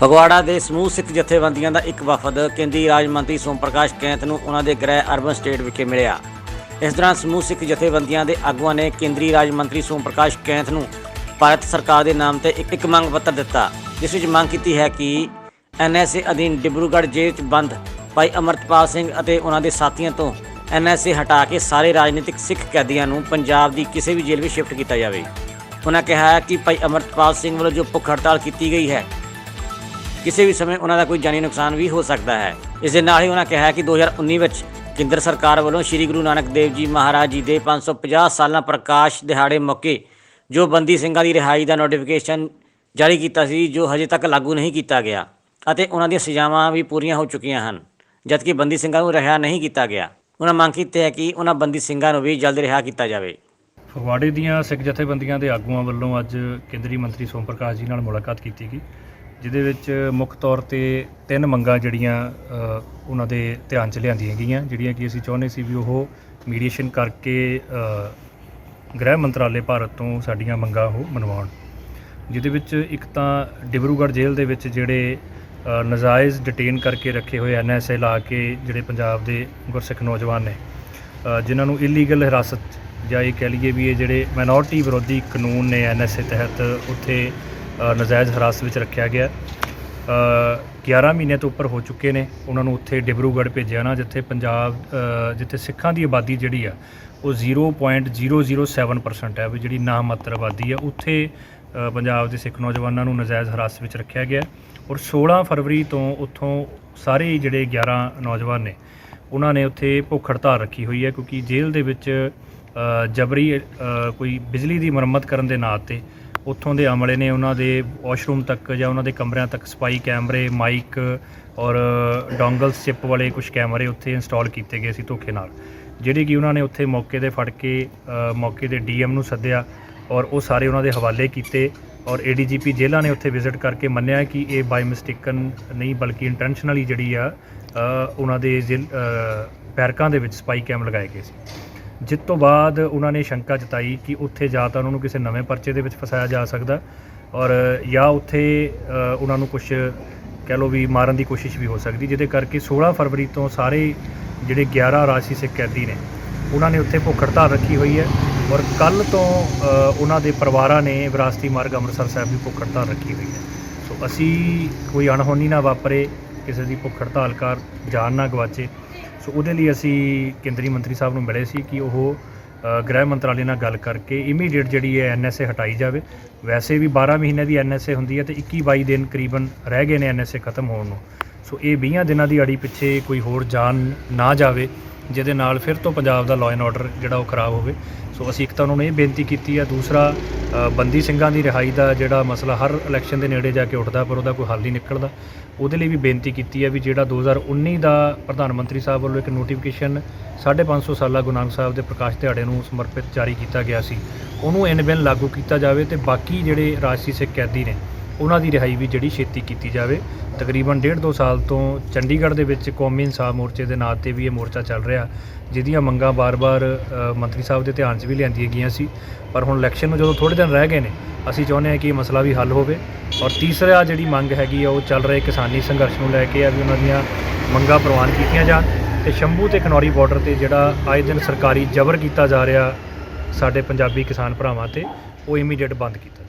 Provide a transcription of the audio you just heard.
ਫਗਵਾੜਾ ਦੇ ਸਮੂਹ ਸਿੱਖ ਜਥੇਬੰਦੀਆਂ ਦਾ ਇੱਕ ਵਫਦ ਕੇਂਦਰੀ ਰਾਜ ਮੰਤਰੀ ਸੋਮ ਪ੍ਰਕਾਸ਼ ਕੈਂਥ ਨੂੰ ਉਹਨਾਂ ਦੇ ਗ੍ਰਹਿ ਅਰਬਨ ਸਟੇਟ ਵਿਖੇ ਮਿਲਿਆ। ਇਸ ਦੌਰਾਨ ਸਮੂਹ ਸਿੱਖ ਜਥੇਬੰਦੀਆਂ ਦੇ ਆਗੂਆਂ ਨੇ ਕੇਂਦਰੀ ਰਾਜ ਮੰਤਰੀ ਸੋਮ ਪ੍ਰਕਾਸ਼ ਕੈਂਥ ਨੂੰ ਭਾਰਤ ਸਰਕਾਰ ਦੇ ਨਾਮ ਤੇ ਇੱਕ ਇੱਕ ਮੰਗ ਪੱਤਰ ਦਿੱਤਾ, ਜਿਸ ਵਿੱਚ ਮੰਗ ਕੀਤੀ ਹੈ ਕਿ ਐਨਐਸਏ ਅਧੀਨ ਡਿਬਰੂਗੜ੍ਹ ਜੇਲ੍ਹ 'ਚ ਬੰਦ ਭਾਈ ਅਮਰਤਪਾਲ ਸਿੰਘ ਅਤੇ ਉਹਨਾਂ ਦੇ ਸਾਥੀਆਂ ਤੋਂ ਐਨਐਸਏ ਹਟਾ ਕੇ ਸਾਰੇ ਰਾਜਨੀਤਿਕ ਸਿੱਖ ਕੈਦੀਆਂ ਨੂੰ ਪੰਜਾਬ ਦੀ ਕਿਸੇ ਵੀ ਜੇਲ੍ਹ ਵਿੱਚ ਸ਼ਿਫਟ ਕੀਤਾ ਜਾਵੇ। ਉਹਨਾਂ ਕਿਹਾ ਹੈ ਕਿ ਭਾਈ ਅਮਰਤਪਾਲ ਸਿੰਘ ਵੱਲੋਂ ਜੋ ਭੁੱਖ ਹੜਤਾਲ ਕੀਤੀ ਗਈ ਹੈ ਕਿਸੇ ਵੀ ਸਮੇਂ ਉਹਨਾਂ ਦਾ ਕੋਈ ਜਾਨੀ ਨੁਕਸਾਨ ਵੀ ਹੋ ਸਕਦਾ ਹੈ। ਇਸ ਦੇ ਨਾਲ ਹੀ ਉਹਨਾਂ ਕਿਹਾ ਹੈ ਕਿ 2019 ਵਿੱਚ ਕੇਂਦਰ ਸਰਕਾਰ ਵੱਲੋਂ ਸ੍ਰੀ ਗੁਰੂ ਨਾਨਕ ਦੇਵ ਜੀ ਮਹਾਰਾਜ ਜੀ ਦੇ 550 ਸਾਲਾਂ ਪ੍ਰਕਾਸ਼ ਦਿਹਾੜੇ ਮੌਕੇ ਜੋ ਬੰਦੀ ਸਿੰਘਾਂ ਦੀ ਰਿਹਾਈ ਦਾ ਨੋਟੀਫਿਕੇਸ਼ਨ ਜਾਰੀ ਕੀਤਾ ਸੀ, ਜੋ ਹਜੇ ਤੱਕ ਲਾਗੂ ਨਹੀਂ ਕੀਤਾ ਗਿਆ ਅਤੇ ਉਹਨਾਂ ਦੀਆਂ ਸਜ਼ਾਵਾਂ ਵੀ ਪੂਰੀਆਂ ਹੋ ਚੁੱਕੀਆਂ ਹਨ, ਜਦਕਿ ਬੰਦੀ ਸਿੰਘਾਂ ਨੂੰ ਰਿਹਾ ਨਹੀਂ ਕੀਤਾ ਗਿਆ। ਉਹਨਾਂ ਮੰਗ ਕੀਤੀ ਹੈ ਕਿ ਉਹਨਾਂ ਬੰਦੀ ਸਿੰਘਾਂ ਨੂੰ ਵੀ ਜਲਦ ਰਿਹਾ ਕੀਤਾ ਜਾਵੇ। ਫਗਵਾੜੇ ਦੀਆਂ ਸਿੱਖ ਜਥੇਬੰਦੀਆਂ ਦੇ ਆਗੂਆਂ ਵੱਲੋਂ ਅੱਜ ਕੇਂਦਰੀ ਮੰਤਰੀ ਸੋਮ ਪ੍ਰਕਾਸ਼ ਜੀ ਨਾਲ ਮੁਲਾਕਾਤ ਕੀਤੀ ਗਈ। ਜਿਹਦੇ ਵਿੱਚ ਮੁੱਖ ਤੌਰ ਤੇ ਤਿੰਨ ਮੰਗਾਂ ਜਿਹੜੀਆਂ ਉਹਨਾਂ ਦੇ ਧਿਆਨ 'ਚ ਲਿਆਂਦੀਆਂ ਗਈਆਂ ਜਿਹੜੀਆਂ ਕਿ ਅਸੀਂ ਚਾਹੁੰਦੇ ਸੀ ਵੀ ਉਹ ਮੀਡੀਏਸ਼ਨ ਕਰਕੇ ਗ੍ਰਹਿ ਮੰਤਰਾਲੇ ਭਾਰਤ ਤੋਂ ਸਾਡੀਆਂ ਮੰਗਾਂ ਉਹ ਮਨਵਾਉਣ। ਜਿਹਦੇ ਵਿੱਚ ਇੱਕ ਤਾਂ ਡਿਬਰੂਗੜ੍ਹ ਜੇਲ੍ਹ ਦੇ ਵਿੱਚ ਜਿਹੜੇ ਅ, ਨਜਾਇਜ਼ ਡਿਟੇਨ ਕਰਕੇ ਰੱਖੇ ਹੋਏ ਐਨਐਸਏ ਲਾ ਕੇ ਜਿਹੜੇ ਪੰਜਾਬ ਦੇ ਗੁਰਸਿੱਖ ਨੌਜਵਾਨ ਨੇ ਜਿਨ੍ਹਾਂ ਨੂੰ ਇਲੀਗਲ ਹਿਰਾਸਤ ਜਾਂ ਇਹ ਕਹਿ ਲਈਏ ਵੀ ਇਹ ਜਿਹੜੇ ਮਾਈਨੋਰਟੀ ਵਿਰੋਧੀ ਕਾਨੂੰਨ ਨੇ ਐਨਐਸਏ ਤਹਿਤ ਉੱਥੇ ਨਜਾਇਜ਼ ਹਿਰਾਸਤ ਵਿੱਚ ਰੱਖਿਆ ਗਿਆ। ਅ, 11 ਮਹੀਨੇ ਤੋਂ ਉੱਪਰ ਹੋ ਚੁੱਕੇ ਨੇ। ਉਹਨਾਂ ਨੂੰ ਉੱਥੇ ਡਿਬਰੂਗੜ੍ਹ ਭੇਜਿਆ ਨਾ ਜਿੱਥੇ ਪੰਜਾਬ ਜਿੱਥੇ ਸਿੱਖਾਂ ਦੀ ਆਬਾਦੀ ਜਿਹੜੀ ਆ ਉਹ 0.007% ਹੈ ਵੀ ਜਿਹੜੀ ਨਾਮਾਤਰ ਆਬਾਦੀ ਆ ਉੱਥੇ ਪੰਜਾਬ ਦੇ ਸਿੱਖ ਨੌਜਵਾਨਾਂ ਨੂੰ ਨਜਾਇਜ਼ ਹਿਰਾਸਤ ਵਿੱਚ ਰੱਖਿਆ ਗਿਆ। ਔਰ 16 ਫਰਵਰੀ ਤੋਂ ਉੱਥੋਂ ਸਾਰੇ ਜਿਹੜੇ 11 ਨੌਜਵਾਨ ਨੇ ਉਹਨਾਂ ਨੇ ਉੱਥੇ ਭੁੱਖ ਹੜਤਾਲ ਰੱਖੀ ਹੋਈ ਹੈ ਕਿਉਂਕਿ ਜੇਲ੍ਹ ਦੇ ਵਿੱਚ ਜਬਰੀ ਕੋਈ ਬਿਜਲੀ ਦੀ ਮੁਰੰਮਤ ਕਰਨ ਦੇ ਨਾਂ ਤੇ ਉੱਥੋਂ ਦੇ ਅਮਲੇ ਨੇ ਉਹਨਾਂ ਦੇ ਵਾਸ਼ਰੂਮ ਤੱਕ ਜਾਂ ਉਹਨਾਂ ਦੇ ਕਮਰਿਆਂ ਤੱਕ ਸਪਾਈ ਕੈਮਰੇ, ਮਾਈਕ ਔਰ ਡੋਂਗਲਸ ਚਿਪ ਵਾਲੇ ਕੁਝ ਕੈਮਰੇ ਉੱਥੇ ਇੰਸਟਾਲ ਕੀਤੇ ਗਏ ਸੀ ਧੋਖੇ ਨਾਲ। ਜਿਹੜੇ ਕਿ ਉਹਨਾਂ ਨੇ ਉੱਥੇ ਮੌਕੇ ਤੇ ਫੜ ਕੇ ਮੌਕੇ ਦੇ ਡੀਐਮ ਨੂੰ ਸੱਦਿਆ ਔਰ ਉਹ ਸਾਰੇ ਉਹਨਾਂ ਦੇ ਹਵਾਲੇ ਕੀਤੇ। ਔਰ ਏਡੀਜੀਪੀ ਜੇਲ੍ਹਾਂ ਨੇ ਉੱਥੇ ਵਿਜ਼ਿਟ ਕਰਕੇ ਮੰਨਿਆ ਕਿ ਇਹ ਬਾਈ ਮਿਸਟੇਕਨ ਨਹੀਂ ਬਲਕਿ ਇੰਟੈਂਸ਼ਨਲੀ ਜਿਹੜੀ ਆ ਉਹਨਾਂ ਦੇ ਜੇਲ੍ਹ ਅ, ਦੇ ਵਿੱਚ ਸਪਾਈ ਕੈਮ ਲਗਾਏ ਗਏ ਸੀ। ਜਿਸ ਤੋਂ ਬਾਅਦ ਉਹਨਾਂ ਨੇ ਸ਼ੰਕਾ ਜਤਾਈ ਕਿ ਉੱਥੇ ਜਾਂ ਤਾਂ ਉਹਨਾਂ ਨੂੰ ਕਿਸੇ ਨਵੇਂ ਪਰਚੇ ਦੇ ਵਿੱਚ ਫਸਾਇਆ ਜਾ ਸਕਦਾ ਔਰ ਜਾਂ ਉੱਥੇ ਉਹਨਾਂ ਨੂੰ ਕੁਝ ਕਹਿ ਲਓ ਵੀ ਮਾਰਨ ਦੀ ਕੋਸ਼ਿਸ਼ ਵੀ ਹੋ ਸਕਦੀ ਜਿਹਦੇ ਕਰਕੇ 16 ਫਰਵਰੀ ਤੋਂ ਸਾਰੇ ਜਿਹੜੇ 11 ਰਾਸ਼ੀ ਸਿੱਖ ਕੈਦੀ ਨੇ ਉਹਨਾਂ ਨੇ ਉੱਥੇ ਭੁੱਖ ਹੜਤਾਲ ਰੱਖੀ ਹੋਈ ਹੈ। ਔਰ ਕੱਲ ਤੋਂ ਉਹਨਾਂ ਦੇ ਪਰਿਵਾਰਾਂ ਨੇ ਵਿਰਾਸਤੀ ਮਾਰਗ ਅੰਮ੍ਰਿਤਸਰ ਸਾਹਿਬ ਦੀ ਭੁੱਖ ਹੜਤਾਲ ਰੱਖੀ ਹੋਈ ਹੈ। ਸੋ ਅਸੀਂ ਕੋਈ ਅਣਹੋਣੀ ਨਾ ਵਾਪਰੇ, ਕਿਸੇ ਦੀ ਭੁੱਖ ਹੜਤਾਲ ਕਰ, ਜਾਨ ਨਾ ਗਵਾਚੇ। ਸੋ ਉਹਦੇ ਲਈ ਅਸੀਂ ਕੇਂਦਰੀ ਮੰਤਰੀ ਸਾਹਿਬ ਨੂੰ ਮਿਲੇ ਸੀ ਕਿ ਉਹ ਗ੍ਰਹਿ ਮੰਤਰਾਲੇ ਨਾਲ ਗੱਲ ਕਰਕੇ ਇਮੀਡੀਏਟ ਜਿਹੜੀ ਹੈ ਐਨਐਸਏ ਹਟਾਈ ਜਾਵੇ। ਵੈਸੇ ਵੀ 12 ਮਹੀਨੇ ਦੀ ਐਨਐਸਏ ਹੁੰਦੀ ਹੈ ਤੇ 21 22 ਦਿਨ ਕਰੀਬਨ ਰਹਿ ਗਏ ਨੇ ਐਨਐਸਏ ਖਤਮ ਹੋਣ ਨੂੰ। ਸੋ ਇਹ 20 ਦਿਨਾਂ ਦੀ ਅੜੀ ਪਿੱਛੇ ਕੋਈ ਹੋਰ ਜਾਨ ਨਾ ਜਾਵੇ। ਜਿਹਦੇ ਨਾਲ ਫਿਰ ਤੋਂ ਪੰਜਾਬ ਦਾ ਲਾਅ ਐਂਡ ਆਰਡਰ ਜਿਹੜਾ ਉਹ ਖਰਾਬ ਹੋਵੇ। ਸੋ ਅਸੀਂ ਇੱਕ ਤਾਂ ਉਹਨਾਂ ਨੂੰ ਇਹ ਬੇਨਤੀ ਕੀਤੀ ਹੈ ਦੂਸਰਾ ਬੰਦੀ ਸਿੰਘਾਂ ਦੀ ਰਿਹਾਈ ਦਾ ਜਿਹੜਾ ਮਸਲਾ ਹਰ ਇਲੈਕਸ਼ਨ ਦੇ ਨੇੜੇ ਜਾ ਕੇ ਉੱਠਦਾ, ਪਰ ਉਹਦਾ ਕੋਈ ਹੱਲ ਨਹੀਂ ਨਿਕਲਦਾ। ਉਹਦੇ ਲਈ ਵੀ ਬੇਨਤੀ ਕੀਤੀ ਹੈ ਵੀ ਜਿਹੜਾ 2019 ਦਾ ਪ੍ਰਧਾਨ ਮੰਤਰੀ ਸਾਹਿਬ ਵੱਲੋਂ ਇੱਕ ਨੋਟੀਫਿਕੇਸ਼ਨ 550 ਸਾਲਾ ਗੁਰੂ ਨਾਨਕ ਸਾਹਿਬ ਦੇ ਪ੍ਰਕਾਸ਼ ਦਿਹਾੜੇ ਨੂੰ ਸਮਰਪਿਤ ਜਾਰੀ ਕੀਤਾ ਗਿਆ ਸੀ। ਉਹਨੂੰ ਇਨ ਬਿਨ ਲਾਗੂ ਕੀਤਾ ਜਾਵੇ ਤੇ ਬਾਕੀ ਜਿਹੜੇ ਰਾਜਸੀ ਸਿੱਖ ਕੈਦੀ ਨੇ ਉਹਨਾਂ ਦੀ ਰਿਹਾਈ ਵੀ ਜਿਹੜੀ ਛੇਤੀ ਕੀਤੀ ਜਾਵੇ। ਤਕਰੀਬਨ ਡੇਢ ਦੋ ਸਾਲ ਤੋਂ ਚੰਡੀਗੜ੍ਹ ਦੇ ਵਿੱਚ ਕੌਮੀ ਇਨਸਾਫ ਮੋਰਚੇ ਦੇ ਨਾਂ ਤੇ ਵੀ ਇਹ ਮੋਰਚਾ ਚੱਲ ਰਿਹਾ, ਜਿਹਦੀਆਂ ਮੰਗਾਂ ਬਾਰ-ਬਾਰ ਮੰਤਰੀ ਸਾਹਿਬ ਦੇ ਧਿਆਨ 'ਚ ਵੀ ਲਿਆਂਦੀਆਂ ਗਈਆਂ ਸੀ। ਪਰ ਹੁਣ ਇਲੈਕਸ਼ਨ ਨੂੰ ਜਦੋਂ ਥੋੜ੍ਹੇ ਦਿਨ ਰਹਿ ਗਏ ਨੇ, ਅਸੀਂ ਚਾਹੁੰਦੇ ਹਾਂ ਕਿ ਇਹ ਮਸਲਾ ਵੀ ਹੱਲ ਹੋਵੇ। ਔਰ ਤੀਸਰਾ ਜਿਹੜੀ ਮੰਗ ਹੈਗੀ ਆ, ਉਹ ਚੱਲ ਰਹੇ ਕਿਸਾਨੀ ਸੰਘਰਸ਼ ਨੂੰ ਲੈ ਕੇ ਆ ਵੀ ਉਹਨਾਂ ਦੀਆਂ ਮੰਗਾਂ ਪ੍ਰਵਾਨ ਕੀਤੀਆਂ ਜਾਣ। ਤੇ ਸ਼ੰਭੂ ਤੇ ਖਨੌਰੀ ਬਾਰਡਰ ਤੇ ਜਿਹੜਾ ਆਏ ਦਿਨ ਸਰਕਾਰੀ ਜ਼ਬਰ ਕੀਤਾ ਜਾ ਰਿਹਾ ਸਾਡੇ ਪੰਜਾਬੀ ਕਿਸਾਨ ਭਰਾਵਾਂ ਤੇ, ਉਹ ਇਮੀਡੀਏਟ ਬੰਦ ਕੀਤਾ